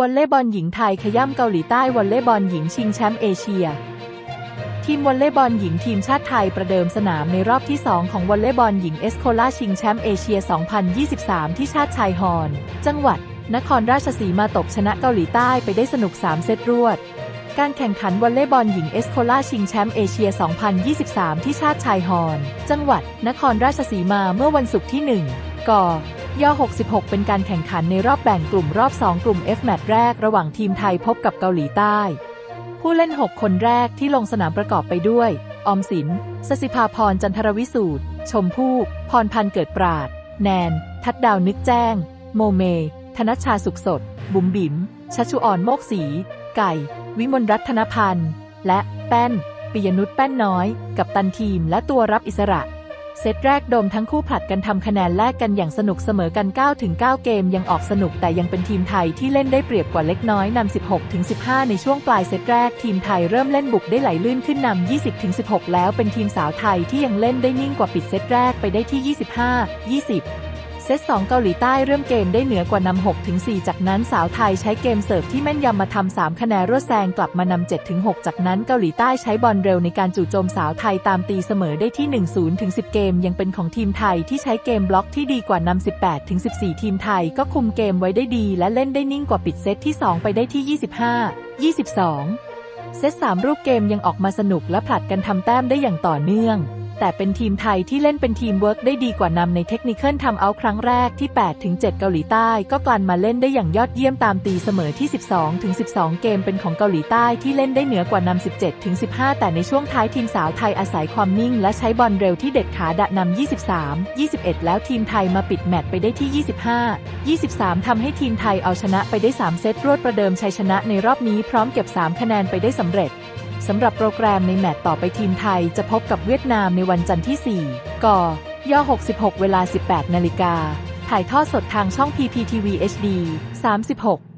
วอลเลย์บอลหญิงไทยขย่ำเกาหลีใต้วอลเลย์บอลหญิงชิงแชมป์เอเชีย ทีมวอลเลย์บอลหญิงทีมชาติไทยประเดิมสนามในรอบที่ 2 ของวอลเลย์บอลหญิงเอสโคลาชิงแชมป์เอเชีย 2023 ที่ชาติชายฮอน จังหวัด นครราชสีมาตกชนะเกาหลีใต้ไปได้สนุก 3 เซตรวด การแข่งขันวอลเลย์บอลหญิงเอสโคลาชิงแชมป์เอเชีย 2023 ที่ชาติชายฮอน จังหวัด นครราชสีมาเมื่อวันศุกร์ที่ 1ก ย่อ 66 เป็นการแข่งขันในรอบแบ่งกลุ่มรอบ 2 กลุ่ม F แมตช์แรกระหว่างทีมไทยพบกับเกาหลีใต้ ผู้เล่น 6 คนแรกที่ลงสนามประกอบไปด้วย ออมสิน สสิภาพรจันทรวิสูตร ชมพู่ พรพันธ์เกิดปราด แนน ทัดดาวนึกแจ้ง โมเม ธนชชาสุขสด บุ๋มบิ๋ม ชัชชุออนโมกศีไก่ วิมลรัตนพันธ์ และแป้น ปิยนุชแป้นน้อย กับตันทีมและตัวรับอิสระ เซตแรกโดมทั้งคู่ผลัดกันทำคะแนนแลกกันอย่างสนุกเสมอกัน9-9เกมยังออกสนุกแต่ยังเป็นทีมไทยที่เล่นได้เปรียบกว่าเล็กน้อยนำ 16-15 ในช่วงปลายเซตแรกทีมไทยเริ่มเล่นบุกได้ไหลลื่นขึ้นนำ 20-16 แล้วเป็นทีมสาวไทยที่ยังเล่นได้นิ่งกว่าปิดเซตแรกไปได้ที่ 25-20 เซต2เกาหลีใต้เริ่มเกมได้เหนือกว่านำ6ถึง4จากนั้นสาวไทยใช้เกมเสิร์ฟที่แม่นยำมาทำ3คะแนนรวดแซงกลับมานำ7ถึง6จากนั้นเกาหลีใต้ใช้บอลเร็วในการจู่โจมสาวไทยตามตีเสมอได้ที่ 1 0ถึง10 เกมยังเป็นของทีมไทยที่ใช้เกมบล็อกที่ดีกว่านำ18ถึง14 ทีมไทยก็คุมเกมไว้ได้ดี และเล่นได้นิ่งกว่าปิดเซตที่ 2 ไปได้ที่ 25 22 เซต3รูปเกมยังออกมาสนุกและผลัดกันทำแต้มได้อย่างต่อเนื่อง แต่เป็นทีมไทยที่เล่นเป็นทีมเวิร์กได้ดีกว่านำในเทคนิคเคิลทำเอาครั้งแรกที่ 8 ถึง 7 เกาหลีใต้ ก็กลั่นมาเล่นได้อย่างยอดเยี่ยมตามตีเสมอที่ 12 ถึง 12 เกมเป็นของเกาหลีใต้ที่เล่นได้เหนือกว่านำ 17 ถึง 15 แต่ในช่วงท้ายทีมสาวไทยอาศัยความนิ่ง และใช้บอลเร็วที่เด็ดขาดะนำ 23 21 แล้วทีมไทยมาปิดแมตช์ไปได้ที่ 25 23 ทำให้ทีมไทยเอาชนะไปได้ 3 เซตรวดประเดิมชัยชนะในรอบนี้พร้อมเก็บ 3 คะแนนไปได้สำเร็จ สำหรับโปรแกรมในแมตต์ต่อไปทีมไทยจะพบกับเวียดนามในวันจันทร์ที่ 4 ก ย่อ 66 เวลา 18 นาฬิกา ถ่ายทอดสดทางช่อง PPTV HD 36